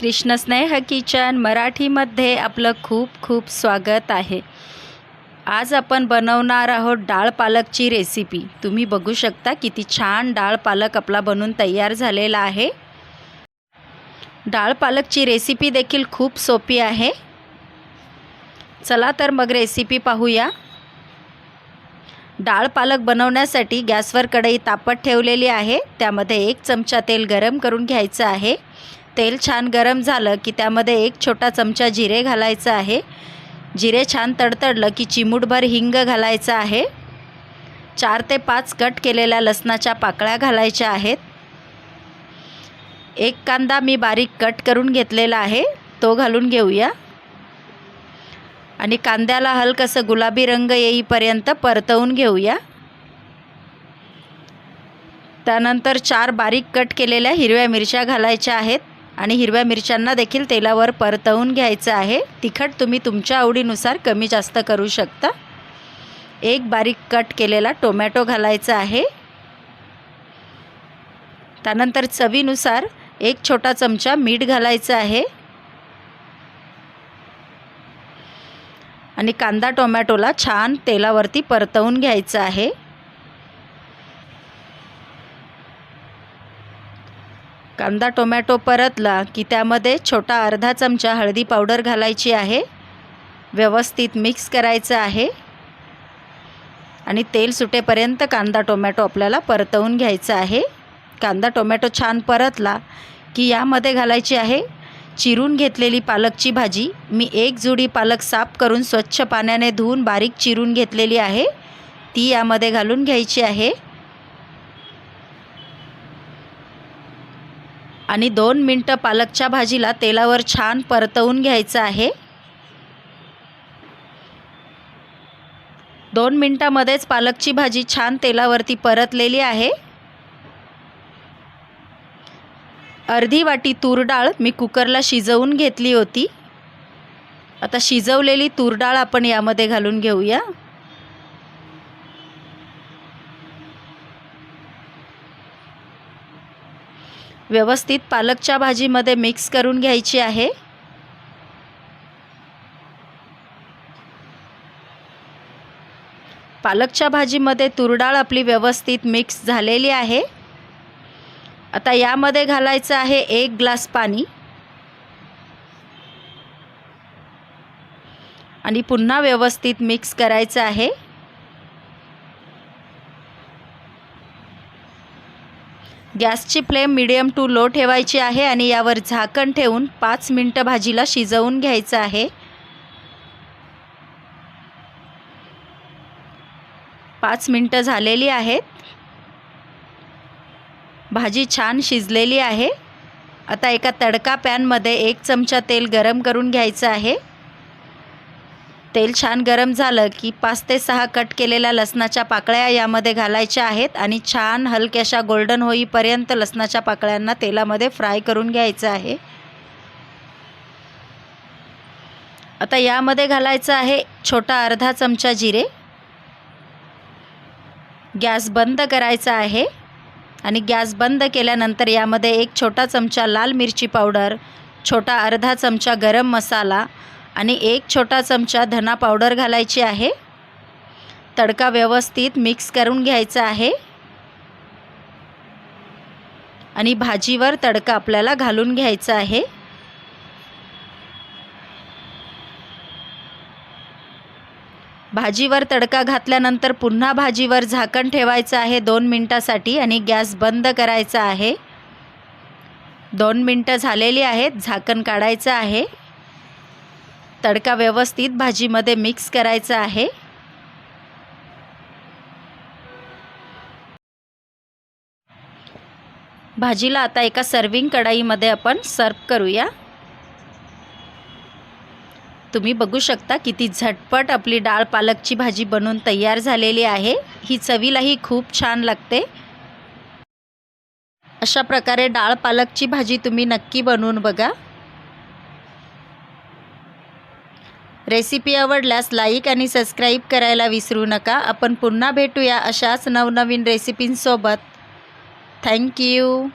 कृष्णस्नेह kitchen मराठीमध्ये आपलं खूप खूप स्वागत आहे. आज आपण बनवणार आहोत डाळ पालकची रेसिपी. तुम्ही बघू शकता किती छान डाळ पालक आपला बनून तयार झालेला आहे. डाळ पालकची रेसिपी देखील खूप सोपी आहे. चला तर मग रेसिपी पाहूया. डाळ पालक बनवण्यासाठी गॅसवर कढई तापत ठेवलेली आहे. त्यामध्ये एक चमचा तेल गरम करून घ्यायचं आहे. तेल छान गरम झालं की त्यामध्ये एक छोटा चमचा जिरे घालायचं आहे. जिरे छान तडतडलं की चिमूटभर हिंग घालायचं आहे. चार ते पाच कट केलेल्या लसणाच्या पाकळ्या घालायच्या आहेत. एक कांदा मी बारीक कट करून घेतलेला आहे. तो घालून घेऊया. आणि कांद्याला हलकसं गुलाबी रंग येईपर्यंत परतवून घेऊया. त्यानंतर चार बारीक कट केलेल्या हिरव्या मिरच्या घालायच्या आहेत. आणि हिरव्या मिरच्यांना देखील तेलावर परतवून घ्यायचं आहे. तिखट तुम्ही तुमच्या आवडीनुसार कमी जास्त करू शकता. एक बारीक कट केलेला टोमॅटो घालायचा आहे. त्यानंतर चवीनुसार एक छोटा चमचा मीठ घालायचं आहे. आणि कांदा टोमॅटोला छान तेलावरती परतवून घ्यायचं आहे. कांदा टोमॅटो परतला की त्यामध्ये छोटा अर्धा चमचा हळदी पावडर घालायची आहे. व्यवस्थित मिक्स करायचं आहे. आणि तेल सुटेपर्यंत कांदा टोमॅटो आपल्याला परतवून घ्यायचा आहे. कांदा टोमॅटो छान परतला की यामध्ये घालायची आहे. चिरून घेतलेली पालकची भाजी मी एक जुडी पालक साफ करून स्वच्छ पाण्याने धुवून बारीक चिरून घेतलेली आहे. ती यामध्ये घालून घ्यायची आहे. आणि दोन मिनटं पालकच्या भाजीला तेलावर छान परतवून घ्यायचं आहे. दोन मिनटामध्येच पालकची भाजी छान तेलावरती परतलेली आहे. अर्धी वाटी तूर डाळ मी कुकरला शिजवून घेतली होती. आता शिजवलेली तूर डाळ आपण यामध्ये घालून घेऊया. व्यवस्थित पालकच्या भाजीमध्ये मिक्स करून घ्यायची आहे. पालकच्या भाजीमध्ये तुरडाळ आपली व्यवस्थित मिक्स झालेली आहे. आता यामध्ये घालायचं आहे एक ग्लास पाणी. आणि पुन्हा व्यवस्थित मिक्स करायचं आहे. गॅसची फ्लेम मिडियम टू लो ठेवायची आहे आणि यावर झाकण ठेवून पाच मिनटं भाजीला शिजवून घ्यायचं आहे. पाच मिनटं झालेली आहेत. भाजी छान शिजलेली आहे. आता एका तडका पॅनमध्ये एक चमचा तेल गरम करून घ्यायचं आहे. तेल छान गरम झालं की पाच ते सहा कट केलेल्या लसणाच्या पाकळ्या यामध्ये घालायच्या आहेत आणि छान हलक्याशा गोल्डन होईपर्यंत लसणाच्या पाकळ्यांना तेलामध्ये फ्राय करून घ्यायचं आहे. आता यामध्ये घालायचं आहे छोटा अर्धा चमचा जिरे. गॅस बंद करायचा आहे आणि गॅस बंद केल्यानंतर यामध्ये एक छोटा चमचा लाल मिरची पावडर छोटा अर्धा चमचा गरम मसाला आणि एक छोटा चमचा धना पावडर घालायची आहे. तडका व्यवस्थित मिक्स करून घ्यायचा आहे. आणि भाजीवर तडका आपल्याला घालून घ्यायचा आहे. भाजीवर तडका घातल्यानंतर पुन्हा भाजीवर झाकण ठेवायचं आहे दोन मिनटासाठी आणि गॅस बंद करायचा आहे. दोन मिनटं झालेली आहेत झाकण काढायचं आहे. तडका व्यवस्थित भाजीमध्ये मिक्स करायचा आहे. भाजीला आता एका सर्विंग कढाईमध्ये आपण सर्व करूया. तुम्ही बघू शकता किती झटपट आपली डाळ पालकची भाजी बनून तयार झालेली आहे. ही चवीलाही खूप छान लागते. अशा प्रकारे डाळ पालकची भाजी तुम्ही नक्की बनवून बघा. रेसिपी आवडल्यास लाईक आणि सबस्क्राईब करायला विसरू नका. आपण पुन्हा भेटूया अशाच नवनवीन रेसिपींसोबत. थँक्यू